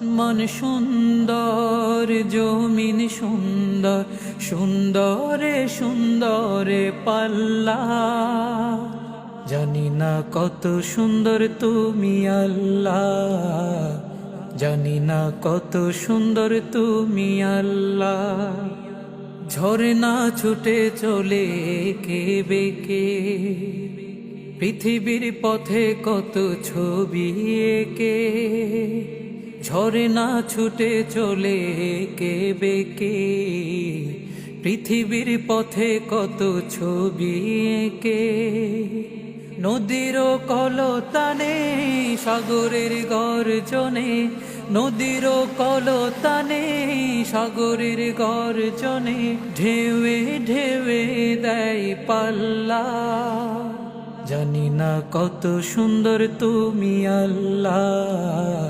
আসমান সুন্দর, জমিন সুন্দর, সুন্দরে সুন্দরে পাল্লা। জানি না কত সুন্দর তুমি আল্লাহ। জানি না কত সুন্দর তুমি আল্লাহ। ঝরনা ছুটে চলে কে বেকে। পৃথিবীর পথে কত ছবি এঁকে। ঝরনা ছুটে চলে কে বেকে পৃথিবীর পথে কত ছবি এঁকে? নদীর কলতানে সাগরের গর্জনে। নদীর কলতানে সাগরের গর্জনে। ঢেউয়ে ঢেউয়ে দেয় পাল্লা। জানি না কত সুন্দর তুমি আল্লাহ।